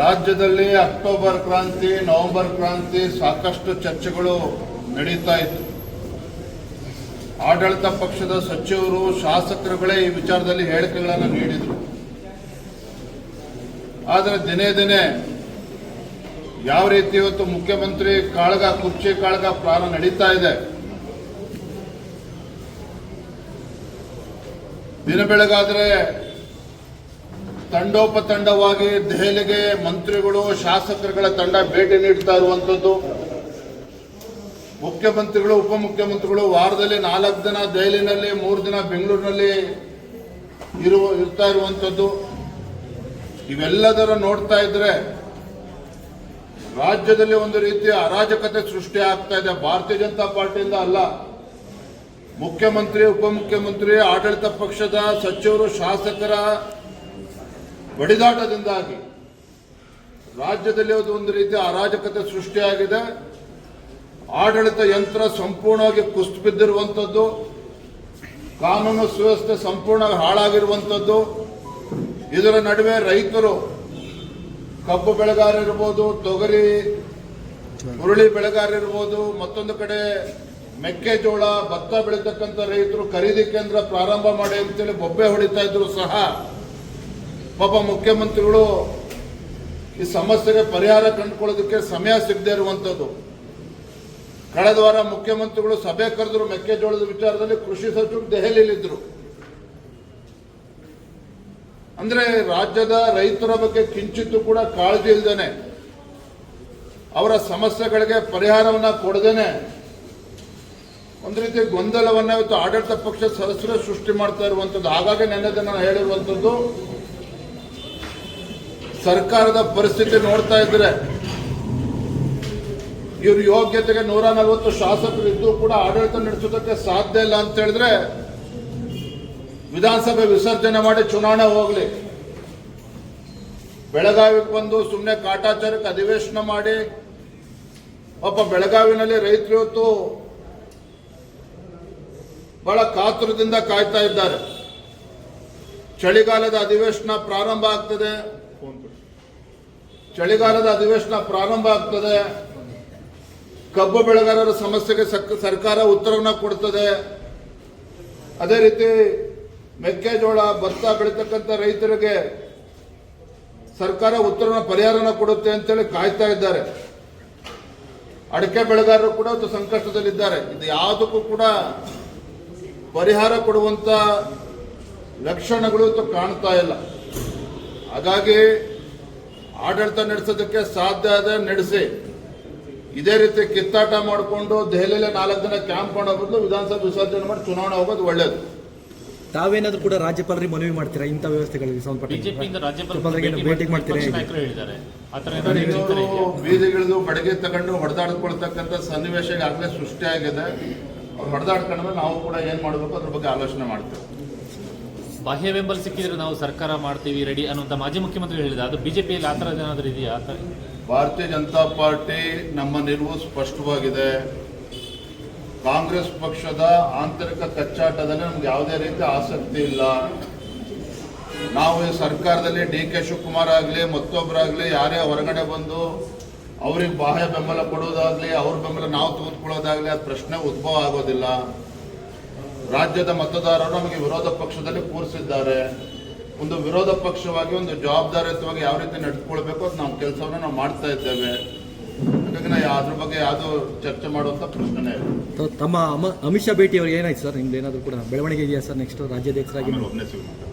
ರಾಜ್ಯದಲ್ಲಿ ಅಕ್ಟೋಬರ್ ಕ್ರಾಂತಿ, ನವೆಂಬರ್ ಕ್ರಾಂತಿ ಸಾಕಷ್ಟು ಚರ್ಚೆಗಳು ನಡೀತಾ ಇತ್ತು. ಆಡಳಿತ ಪಕ್ಷದ ಸಚಿವರು ಶಾಸಕರುಗಳೇ ಈ ವಿಚಾರದಲ್ಲಿ ಹೇಳಿಕೆಗಳನ್ನು ನೀಡಿದರು. ಆದರೆ ದಿನೇ ದಿನೇ ಯಾವ ರೀತಿ ಇವತ್ತು ಮುಖ್ಯಮಂತ್ರಿ ಕಾಳಗ, ಕುರ್ಚಿ ಕಾಳಗ ಪ್ರಾಣ ನಡೀತಾ ಇದೆ. ದಿನ ಬೆಳಗಾದ್ರೆ ತಂಡೋಪತಂಡವಾಗಿ ದೆಹಲಿಗೆ ಮಂತ್ರಿಗಳು, ಶಾಸಕರುಗಳ ತಂಡ ಭೇಟಿ ನೀಡ್ತಾ ಇರುವಂತದ್ದು. ಮುಖ್ಯಮಂತ್ರಿಗಳು, ಉಪಮುಖ್ಯಮಂತ್ರಿಗಳು ವಾರದಲ್ಲಿ ನಾಲ್ಕು ದಿನ ದೆಹಲಿನಲ್ಲಿ, ಮೂರು ದಿನ ಬೆಂಗಳೂರಿನಲ್ಲಿ ಇರುವ, ಇರ್ತಾ ಇರುವಂತದ್ದು. ಇವೆಲ್ಲದರ ನೋಡ್ತಾ ಇದ್ರೆ ರಾಜ್ಯದಲ್ಲಿ ಒಂದು ರೀತಿಯ ಅರಾಜಕತೆ ಸೃಷ್ಟಿ ಆಗ್ತಾ ಇದೆ. ಭಾರತೀಯ ಜನತಾ ಪಾರ್ಟಿಯಿಂದ ಅಲ್ಲ. ಮುಖ್ಯಮಂತ್ರಿ, ಉಪಮುಖ್ಯಮಂತ್ರಿ, ಆಡಳಿತ ಪಕ್ಷದ ಸಚಿವರು, ಶಾಸಕರ ಬಡಿದಾಟದಿಂದಾಗಿ ರಾಜ್ಯದಲ್ಲಿ ಅದು ಒಂದು ರೀತಿಯ ಅರಾಜಕತೆ ಸೃಷ್ಟಿಯಾಗಿದೆ. ಆಡಳಿತ ಯಂತ್ರ ಸಂಪೂರ್ಣವಾಗಿ ಕುಸ್ತು ಬಿದ್ದಿರುವಂಥದ್ದು ಕಾನೂನು ಸುವ್ಯವಸ್ಥೆ ಸಂಪೂರ್ಣ ಹಾಳಾಗಿರುವಂಥದ್ದು. ಇದರ ನಡುವೆ ರೈತರು ಕಬ್ಬು ಬೆಳೆಗಾರರಿರ್ಬೋದು ತೊಗರಿ, ಹುರುಳಿ ಬೆಳೆಗಾರರಿರ್ಬೋದು ಮತ್ತೊಂದು ಕಡೆ ಮೆಕ್ಕೆಜೋಳ, ಭತ್ತ ಬೆಳೀತಕ್ಕಂಥ ರೈತರು ಖರೀದಿ ಕೇಂದ್ರ ಪ್ರಾರಂಭ ಮಾಡಿ ಅಂತೇಳಿ ಬೊಬ್ಬೆ ಹೊಡಿತಾ ಇದ್ರು ಸಹ ಪಾಪ ಮುಖ್ಯಮಂತ್ರಿಗಳು ಈ ಸಮಸ್ಯೆಗೆ ಪರಿಹಾರ ಕಂಡುಕೊಳ್ಳೋದಕ್ಕೆ ಸಮಯ ಸಿಗದೇ ಇರುವಂಥದ್ದು ಕಳೆದ ವಾರ ಮುಖ್ಯಮಂತ್ರಿಗಳು ಸಭೆ ಕರೆದ್ರು, ಮೆಕ್ಕೆಜೋಳದ ವಿಚಾರದಲ್ಲಿ ಕೃಷಿ ಸಚಿವರು ದೆಹಲಿಯಲ್ಲಿದ್ದರು ಅಂದ್ರೆ ರಾಜ್ಯದ ರೈತರ ಬಗ್ಗೆ ಕಿಂಚಿತ್ತು ಕೂಡ ಕಾಳಜಿ ಇಲ್ದೇನೆ. ಅವರ ಸಮಸ್ಯೆಗಳಿಗೆ ಪರಿಹಾರವನ್ನ ಕೊಡದೇನೆ. ಒಂದು ರೀತಿ ಗೊಂದಲವನ್ನ ಇವತ್ತು ಆಡಳಿತ ಪಕ್ಷ ಸದಸ್ಯರು ಸೃಷ್ಟಿ ಮಾಡ್ತಾ ಇರುವಂಥದ್ದು ಹಾಗಾಗಿ ನೆನ್ನೆ ನಾನು ಹೇಳಿರುವಂತದ್ದು ಸರ್ಕಾರದ ಪರಿಸ್ಥಿತಿ ನೋಡ್ತಾ ಇದ್ರೆ ಇವ್ರ ಯೋಗ್ಯತೆಗೆ ನೂರ ನಲವತ್ತು ಶಾಸಕರು ಇದ್ದು ಕೂಡ ಆಡಳಿತ ನಡೆಸೋದಕ್ಕೆ ಸಾಧ್ಯ ಇಲ್ಲ ಅಂತ ಹೇಳಿದ್ರೆ ವಿಧಾನಸಭೆ ವಿಸರ್ಜನೆ ಮಾಡಿ ಚುನಾವಣೆ ಹೋಗ್ಲಿ. ಬೆಳಗಾವಿಗೆ ಬಂದು ಸುಮ್ಮನೆ ಕಾಟಾಚಾರಕ್ಕೆ ಅಧಿವೇಶನ ಮಾಡಿ. ಪಾಪ ಬೆಳಗಾವಿನಲ್ಲಿ ರೈತರು ಇವತ್ತು ಬಹಳ ಕಾತುರದಿಂದ ಕಾಯ್ತಾ ಇದ್ದಾರೆ. ಚಳಿಗಾಲದ ಅಧಿವೇಶನ ಪ್ರಾರಂಭ ಆಗ್ತದೆ. ಚಳಿಗಾಲದ ಅಧಿವೇಶನ ಪ್ರಾರಂಭ ಆಗ್ತದೆ. ಕಬ್ಬು ಬೆಳೆಗಾರರ ಸಮಸ್ಯೆಗೆ ಸರ್ಕಾರ ಉತ್ತರವನ್ನು ಕೊಡ್ತದೆ. ಅದೇ ರೀತಿ ಮೆಕ್ಕೆಜೋಳ, ಭತ್ತ ಬೆಳೀತಕ್ಕಂಥ ರೈತರಿಗೆ ಸರ್ಕಾರ ಉತ್ತರನ ಪರಿಹಾರನ ಕೊಡುತ್ತೆ ಅಂತೇಳಿ ಕಾಯ್ತಾ ಇದ್ದಾರೆ. ಅಡಕೆ ಬೆಳೆಗಾರರು ಕೂಡ ಸಂಕಷ್ಟದಲ್ಲಿದ್ದಾರೆ. ಇದು ಯಾವುದಕ್ಕೂ ಕೂಡ ಪರಿಹಾರ ಕೊಡುವಂತ ಲಕ್ಷಣಗಳು ಕಾಣ್ತಾ ಇಲ್ಲ. ಹಾಗಾಗಿ ಆಡಳಿತ ನಡೆಸೋದಕ್ಕೆ ಸಾಧ್ಯ ಆದ ನಡೆಸಿ. ಇದೇ ರೀತಿ ಕಿತ್ತಾಟ ಮಾಡಿಕೊಂಡು ದೆಹಲಿಯಲ್ಲಿ ನಾಲ್ಕು ದಿನ ಕ್ಯಾಂಪ್ ಮಾಡೋ ಬದಲು ವಿಧಾನಸಭೆ ವಿಸರ್ಜನೆ ಮಾಡಿ ಚುನಾವಣೆ ಹೋಗೋದು ಒಳ್ಳೇದು. ತಾವೇನಾದ್ರೂ ಕೂಡ ರಾಜ್ಯಪಾಲರಿಗೆ ಮನವಿ ಮಾಡ್ತೀರಾ? ಇಂಥ ವ್ಯವಸ್ಥೆಗಳಿಗೆ ಸಂಬಂಧಪಟ್ಟ ಭೇಟಿ ಮಾಡ್ತೀರಾ? ಬೀದಿಗಿಳಿದು ಬಡಗೆ ತಗೊಂಡು ಹೊಡೆದಾಡ್ಕೊಳ್ತಕ್ಕಂಥ ಸನ್ನಿವೇಶ ಆಗಲೇ ಸೃಷ್ಟಿಯಾಗಿದೆ ಅವ್ರು ಹೊಡೆದಾಡ್ಕೊಂಡ್ರೆ ನಾವು ಕೂಡ ಏನು ಮಾಡಬೇಕು? ಅದ್ರ ಬಗ್ಗೆ ಆಲೋಚನೆ ಮಾಡ್ತೇವೆ. ಬಾಹ್ಯ ಬೆಂಬಲ ಸಿಕ್ಕಿದ್ರೆ ನಾವು ಸರ್ಕಾರ ಮಾಡ್ತೀವಿ, ರೆಡಿ ಅನ್ನುವಂಥ ಮಾಜಿ ಮುಖ್ಯಮಂತ್ರಿ ಹೇಳಿದ. ಅದು ಬಿಜೆಪಿಯಲ್ಲಿ ಆ ಥರದ್ದು ಏನಾದರೂ ಇದೆಯಾ? ಭಾರತೀಯ ಜನತಾ ಪಾರ್ಟಿ ನಮ್ಮ ನಿಲುವು ಸ್ಪಷ್ಟವಾಗಿದೆ. ಕಾಂಗ್ರೆಸ್ ಪಕ್ಷದ ಆಂತರಿಕ ಕಚ್ಚಾಟದಲ್ಲಿ ನಮ್ಗೆ ಯಾವುದೇ ರೀತಿ ಆಸಕ್ತಿ ಇಲ್ಲ. ನಾವು ಸರ್ಕಾರದಲ್ಲಿ ಡಿ ಕೆ ಶಿವಕುಮಾರ್ ಆಗಲಿ ಮತ್ತೊಬ್ಬರಾಗಲಿ ಯಾರೇ ಹೊರಗಡೆ ಬಂದು ಅವ್ರಿಗೆ ಬಾಹ್ಯ ಬೆಂಬಲ ಕೊಡೋದಾಗಲಿ, ಅವ್ರ ಬೆಂಬಲ ನಾವು ತೆಗೆದುಕೊಳ್ಳೋದಾಗಲಿ ಆ ಪ್ರಶ್ನೆ ಉದ್ಭವ ಆಗೋದಿಲ್ಲ. ರಾಜ್ಯದ ಮತದಾರರು ನಮಗೆ ವಿರೋಧ ಪಕ್ಷದಲ್ಲಿ ಕೂರಿಸಿದ್ದಾರೆ. ಒಂದು ವಿರೋಧ ಪಕ್ಷವಾಗಿ ಒಂದು ಜವಾಬ್ದಾರಿಯುತವಾಗಿ ಯಾವ ರೀತಿ ನಡೆದುಕೊಳ್ಬೇಕು ಅದು ನಾವು ಕೆಲಸವನ್ನು ನಾವು ಮಾಡ್ತಾ ಇದ್ದೇವೆ. ಹಾಗಾಗಿ ನಾವು ಅದ್ರ ಬಗ್ಗೆ ಯಾವುದು ಚರ್ಚೆ ಮಾಡುವಂತ ಪ್ರಶ್ನೆ ಇಲ್ಲ. ತ- ತಮ್ಮ ಅಮ- ಅಮಿತ್ ಶಾ ಭೇಟಿ ಅವ್ರಿಗೆ ಏನಾಯ್ತು ಸರ್? ನಿಮ್ದು ಏನಾದರೂ ಕೂಡ ಬೆಳವಣಿಗೆ ಇದೆಯಾ ಸರ್ ನೆಕ್ಸ್ಟ್ ರಾಜ್ಯಾಧ್ಯಕ್ಷರಾಗಿ? ಒಬ್ಬನೇ ಸಿಗೋಣ